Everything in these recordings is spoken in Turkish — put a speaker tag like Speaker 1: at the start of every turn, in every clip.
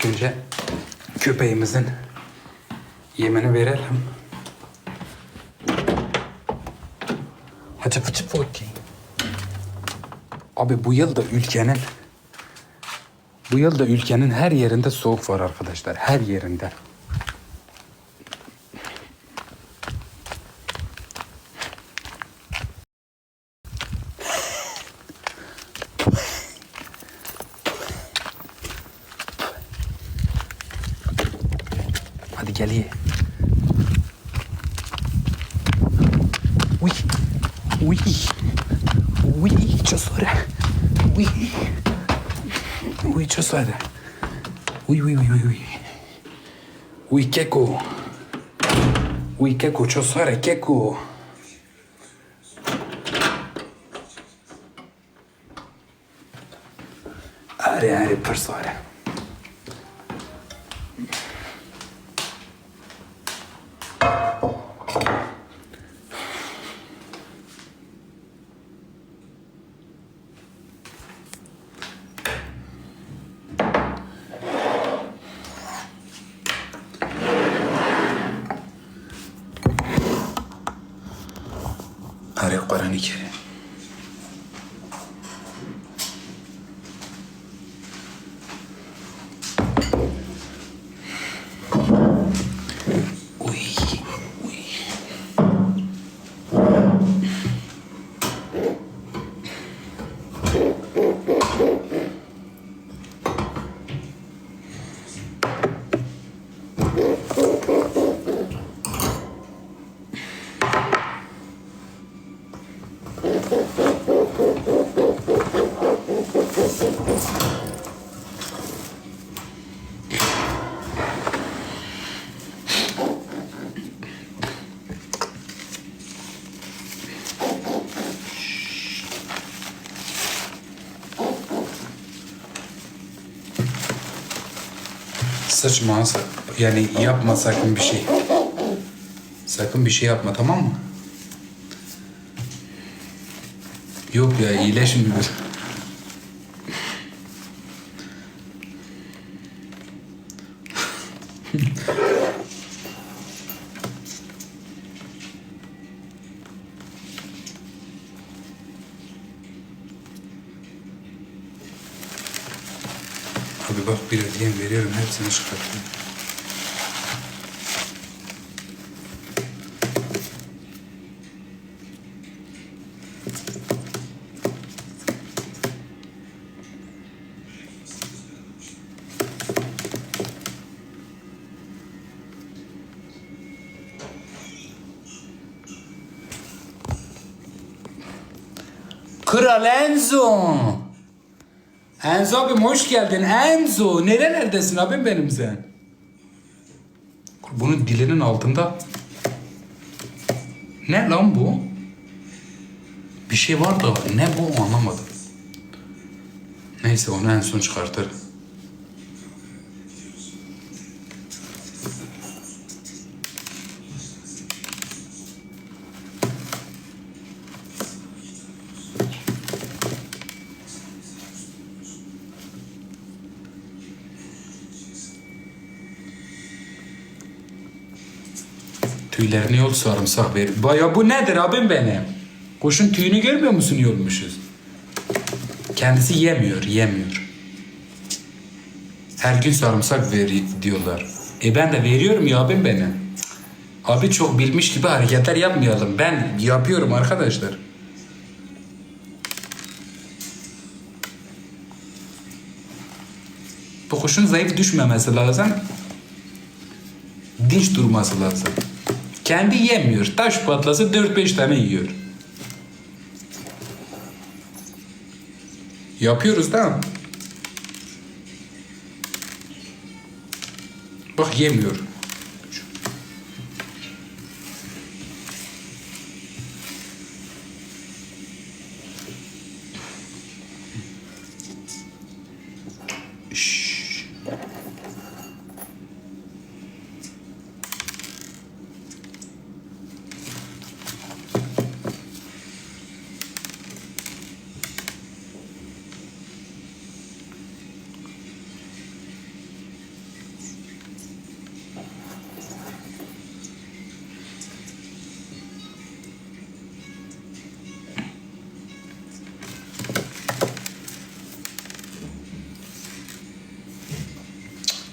Speaker 1: İlk önce köpeğimizin yemini verelim. Hacı fıçı fıçı. Abi bu yıl da ülkenin bu yıl da ülkenin her yerinde soğuk var arkadaşlar. Her yerinde. Hadi gel ye. Uy. Uy. Uy. Çözüre. Uy. Uy çözüre. Uy uy uy uy uy. Keko. Uy keko çözüre keko. Are are persone. Are Kur'an-ı Kerim. Uy, uy. Sıçma sak- yani yapma sakın bir şey. Sakın bir şey yapma tamam mı? Yok ya iyileşmiyor. Abi bak bir ödeyem veriyorum hepsini çıkartıyorum. Kral Enzo. Abim hoş geldin. Enzo. Nerelerdesin abim benim sen? Bunun dilinin altında. Ne lan bu? Bir şey var da ne bu anlamadım. Neyse onu en son çıkartırım. Tüylerini yol sarımsak ver. Baya bu nedir abim benim? Kuşun tüyünü görmüyor musun yolmuşuz? Kendisi yemiyor, yemiyor. Her gün sarımsak ver diyorlar. E ben de veriyorum ya abim benim. Abi çok bilmiş gibi hareketler yapmayalım. Ben yapıyorum arkadaşlar. Bu kuşun zayıf düşmemesi lazım. Dinç durması lazım. Kendi yemiyor. Taş patlası 4-5 tane yiyor. Yapıyoruz değil mi? Bak yemiyor.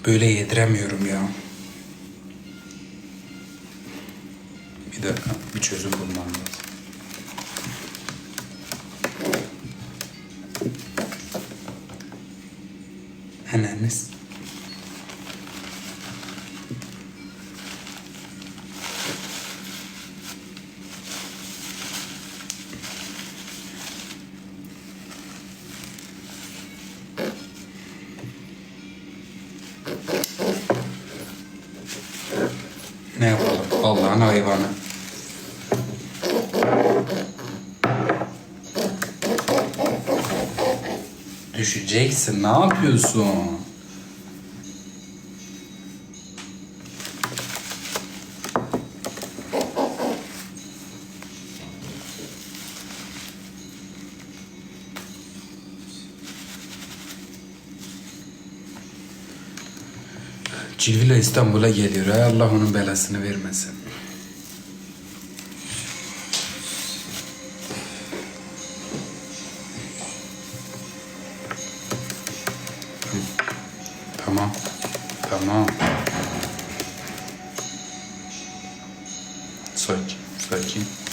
Speaker 1: Böyle yediremiyorum ya. Allah'ın hayvanı. Düşeceksin. Ne yapıyorsun? İstanbul'a geliyor. Hay Allah onun belasını vermesin. Tamam. Tamam. Sakin. Sakin.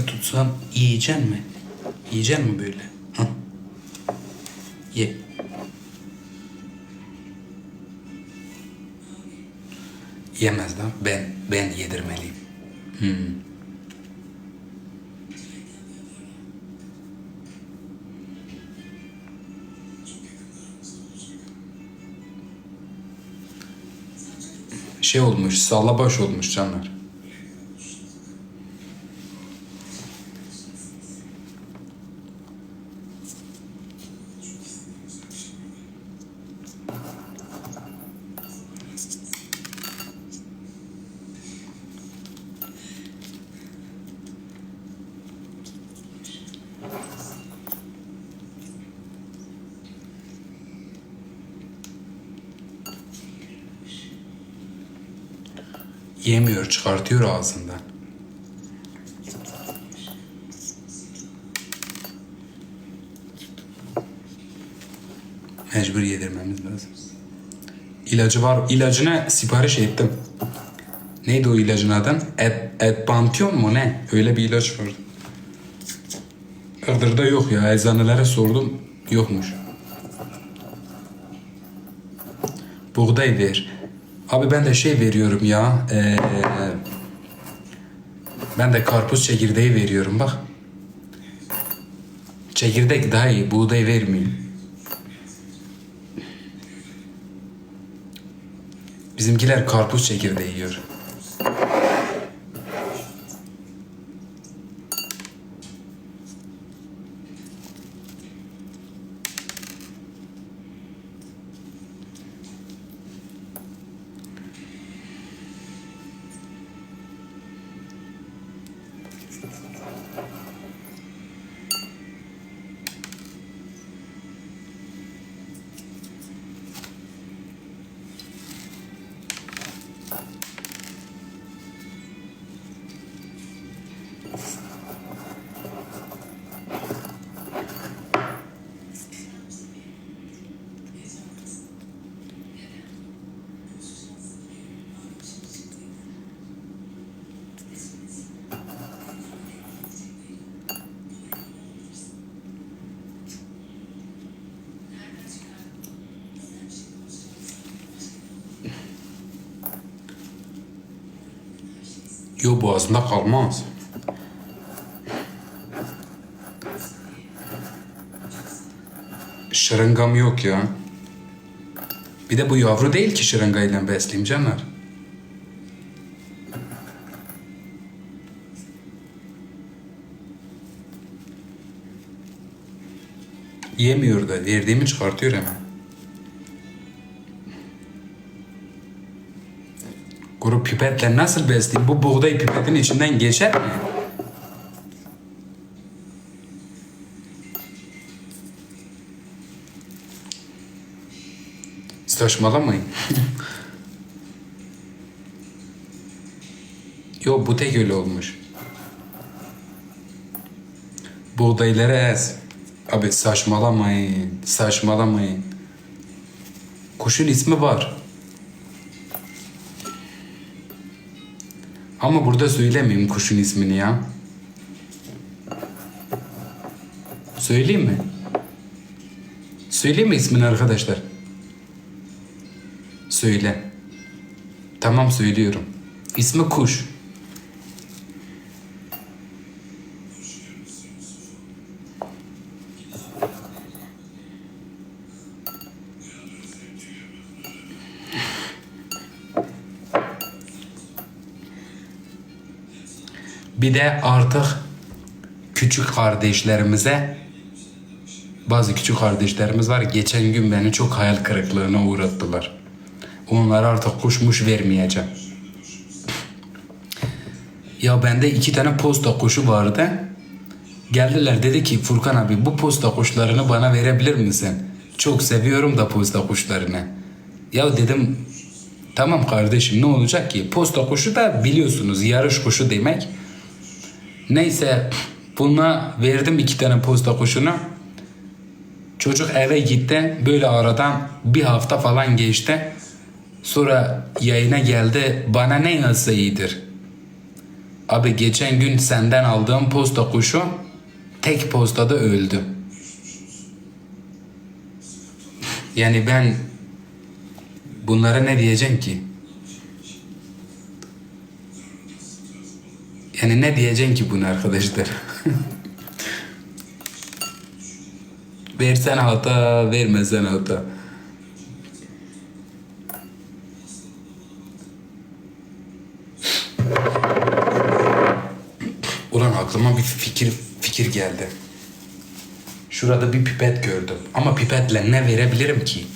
Speaker 1: Seni tutsam yiyecek mi? Yiyecek mi böyle? Hı? Ye. Yemez lan. Ben ben yedirmeliyim. Hmm. Şey olmuş, sallabaş olmuş canlar. Yemiyor, çıkartıyor ağzından. Mecbur yedirmemiz lazım. İlacı var. İlacına sipariş ettim. Neydi o ilacın adı? Et, Etbantiyon mu ne? Öyle bir ilaç vardı. Iğdır'da yok ya. Eczanelere sordum. Yokmuş. Buğday ver. Abi ben de şey veriyorum ya. eee, ben de karpuz çekirdeği veriyorum bak. Çekirdek daha iyi. Buğday vermiyor. Bizimkiler karpuz çekirdeği yiyor. Yo boğazında kalmaz. Şırıngam yok ya. Bir de bu yavru değil ki şırıngayla besleyeyim canlar. Yemiyor da verdiğimi çıkartıyor hemen. Kuru pipetle nasıl besleyeyim? Bu buğday pipetin içinden geçer mi? Saçmalamayın. Yo bu tek öyle olmuş. Buğdayları ez. Abi saçmalamayın. Saçmalamayın. Kuşun ismi var. Ama burada söylemeyeyim kuşun ismini ya. Söyleyeyim mi? Söyleyeyim mi ismini arkadaşlar? Söyle. Tamam söylüyorum. İsmi kuş. Bir de artık küçük kardeşlerimize bazı küçük kardeşlerimiz var. Geçen gün beni çok hayal kırıklığına uğrattılar. Onlara artık kuşmuş vermeyeceğim. Ya bende iki tane posta kuşu vardı. Geldiler dedi ki Furkan abi bu posta kuşlarını bana verebilir misin? Çok seviyorum da posta kuşlarını. Ya dedim tamam kardeşim ne olacak ki? Posta kuşu da biliyorsunuz yarış kuşu demek. Neyse buna verdim iki tane posta kuşunu. Çocuk eve gitti. Böyle aradan bir hafta falan geçti. Sonra yayına geldi. Bana ne yazsa iyidir. Abi geçen gün senden aldığım posta kuşu tek postada öldü. Yani ben bunlara ne diyeceğim ki? Yani ne diyeceğim ki bunu arkadaşlar? Versen hata, vermesen hata. Ulan aklıma bir fikir fikir geldi. Şurada bir pipet gördüm. Ama pipetle ne verebilirim ki?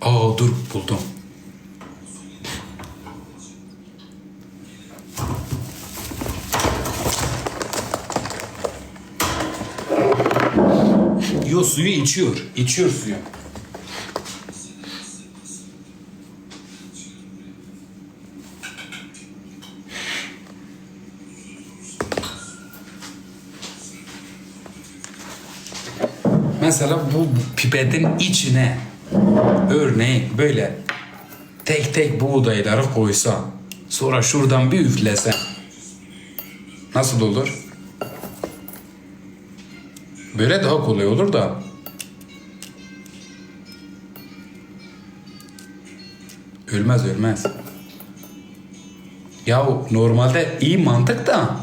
Speaker 1: Aa dur buldum. Yo suyu içiyor. İçiyor suyu. Mesela bu pipetin içine örneğin böyle tek tek buğdayları koysa sonra şuradan bir üflesen nasıl olur? Böyle daha kolay olur da. Ölmez ölmez. Ya normalde iyi mantık da.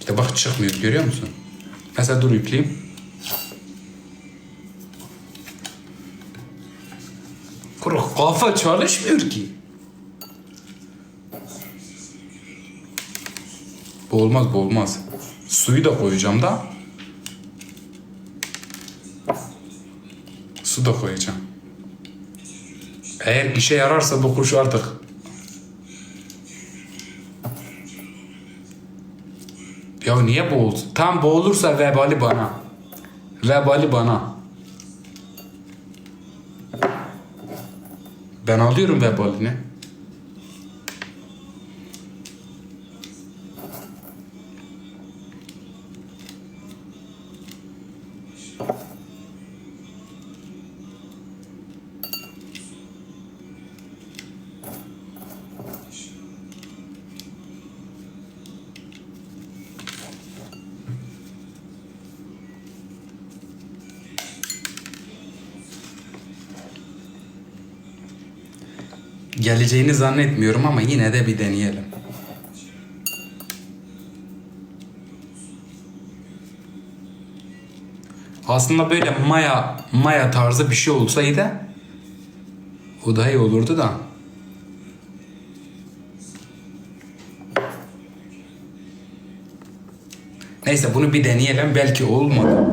Speaker 1: İşte bak çıkmıyor görüyor musun? Mesela dur yükleyeyim. Kuru kafa çalışmıyor ki. Bu olmaz bu olmaz. Suyu da koyacağım da. Su da koyacağım. Eğer işe yararsa bu kuş artık. Ya niye boğulsun? Tam boğulursa vebali bana. Vebali bana. Ben alıyorum vebalini. geleceğini zannetmiyorum ama yine de bir deneyelim. Aslında böyle maya maya tarzı bir şey olsaydı o daha iyi olurdu da. Neyse bunu bir deneyelim belki olmadı.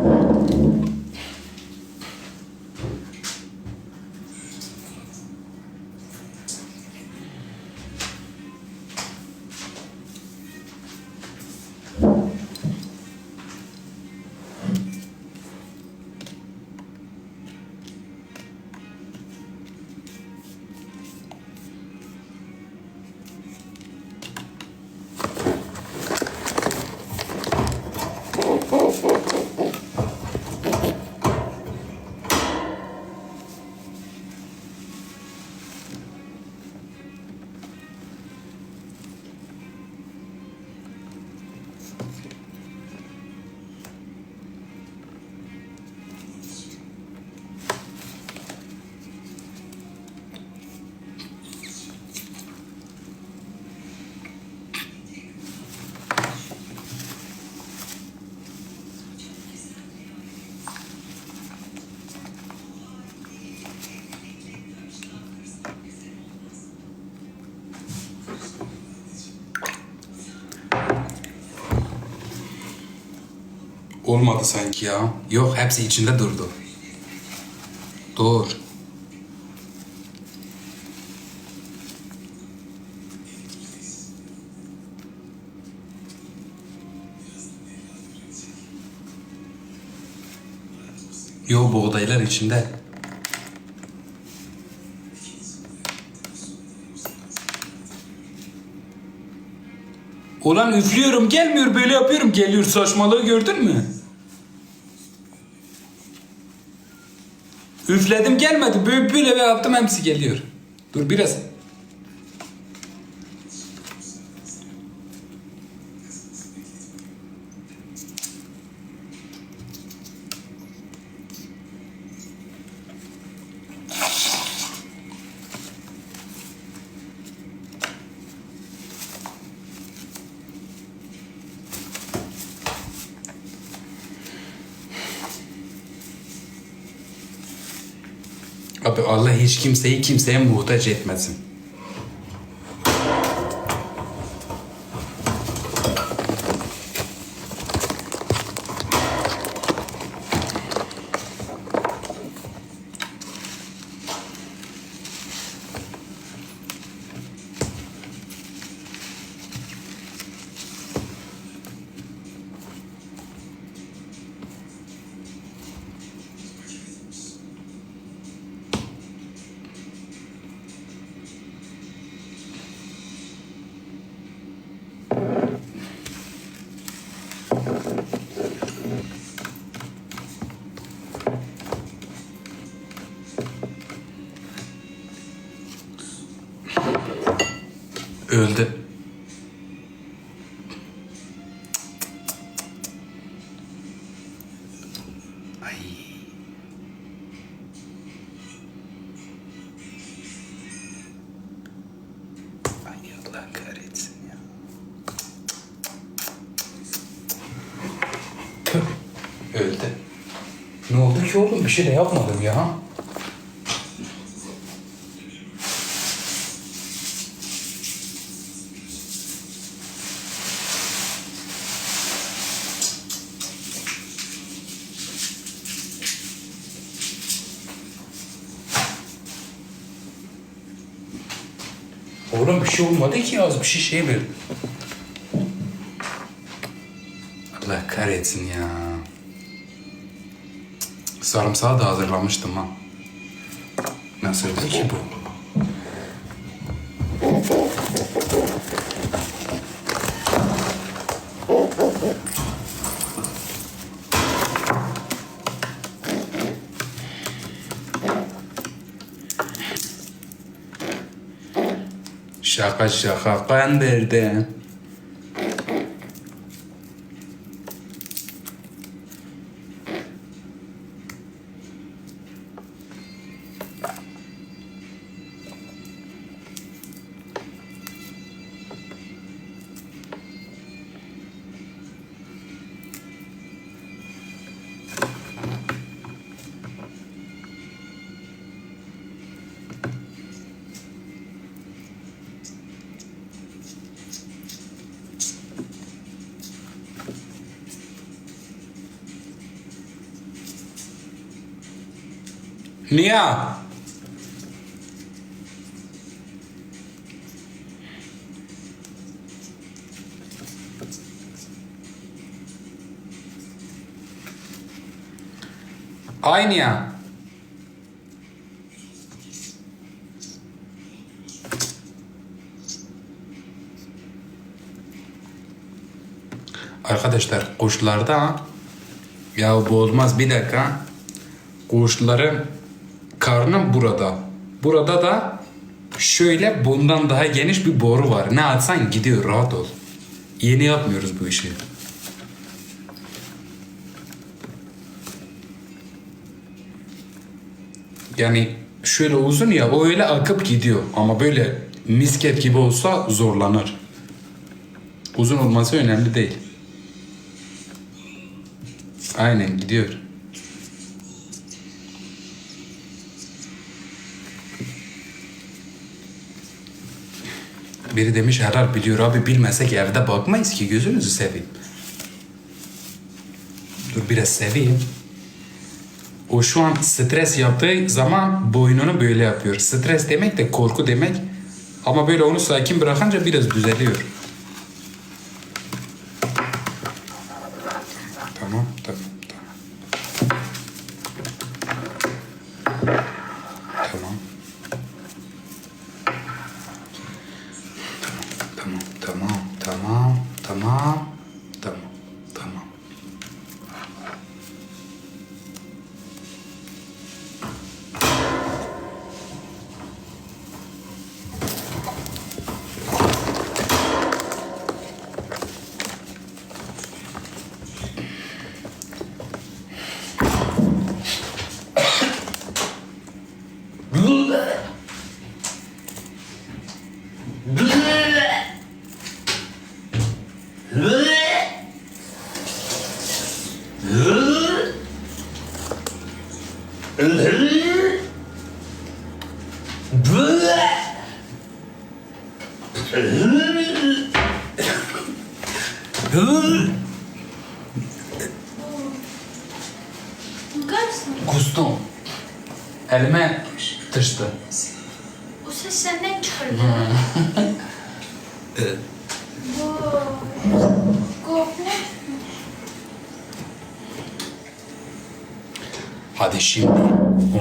Speaker 1: Olmadı sanki ya. Yok hepsi içinde durdu. Dur. Yo buğdaylar içinde. Ulan üflüyorum gelmiyor böyle yapıyorum geliyor saçmalığı gördün mü? Üfledim gelmedi böyle böyle yaptım hepsi geliyor. Dur biraz. Abi Allah hiç kimseyi kimseye muhtaç etmesin. Ki oğlum? Bir şey de yapmadım ya. Oğlum bir şey olmadı ki az bir şey şey ver. Allah kahretsin ya. Sarımsağı da hazırlamıştım ha. Nasıldı ki bu? Şaka şaka kandırdı. Niye? Aynı ya. Arkadaşlar kuşlarda ya bu olmaz bir dakika. Kuşların karnı burada. Burada da şöyle bundan daha geniş bir boru var. Ne atsan gidiyor rahat ol. Yeni yapmıyoruz bu işi. Yani şöyle uzun ya o öyle akıp gidiyor. Ama böyle misket gibi olsa zorlanır. Uzun olması önemli değil. Aynen gidiyor. Biri demiş helal biliyor abi bilmesek evde bakmayız ki gözünüzü seveyim. Dur biraz seveyim. O şu an stres yaptığı zaman boynunu böyle yapıyor. Stres demek de korku demek. Ama böyle onu sakin bırakınca biraz düzeliyor. Tamam, tamam, tamam. Tamam. Tamam, tamam, tamam, tamam, tamam, tamam.
Speaker 2: Bulgar mısın?
Speaker 1: Kustum. Elime tıştı.
Speaker 2: O ses senden çıkardı.
Speaker 1: Evet.
Speaker 2: Bu... Korkmuş.
Speaker 1: Hadi şimdi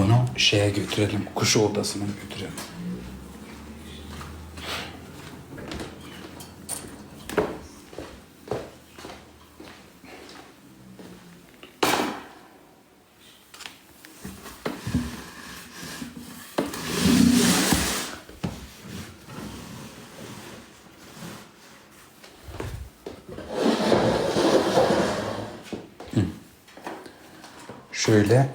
Speaker 1: onu şeye götürelim. Kuş odasına götürelim. Şöyle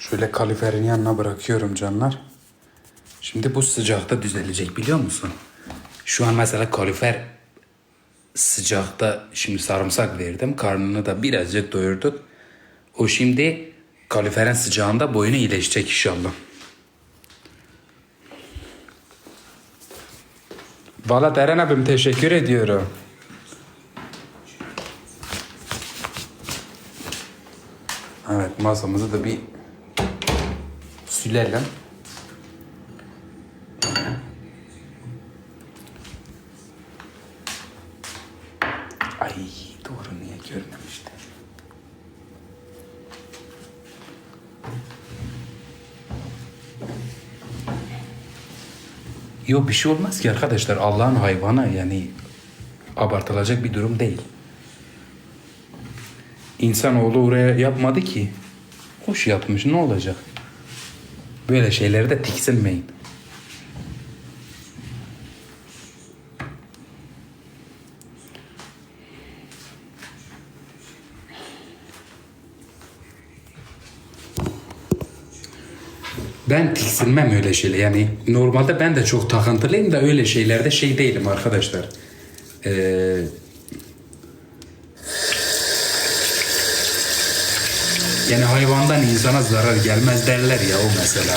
Speaker 1: Şöyle kaliferin yanına bırakıyorum canlar. Şimdi bu sıcakta düzelecek biliyor musun? Şu an mesela kalifer sıcakta şimdi sarımsak verdim. Karnını da birazcık doyurduk. O şimdi kaliferin sıcağında boyunu iyileşecek inşallah. Valla Deren abim teşekkür ediyorum. Evet masamızı da bir sülelim. Ay doğru niye görmemiştim. Yok bir şey olmaz ki arkadaşlar. Allah'ın hayvanı yani abartılacak bir durum değil. İnsanoğlu oraya yapmadı ki. Kuş yapmış ne olacak? Böyle şeylere de tiksinmeyin. Ben tiksinmem öyle şeyler. Yani normalde ben de çok takıntılıyım da öyle şeylerde şey değilim arkadaşlar. Ee, yani hayvandan insana zarar gelmez derler ya o mesela.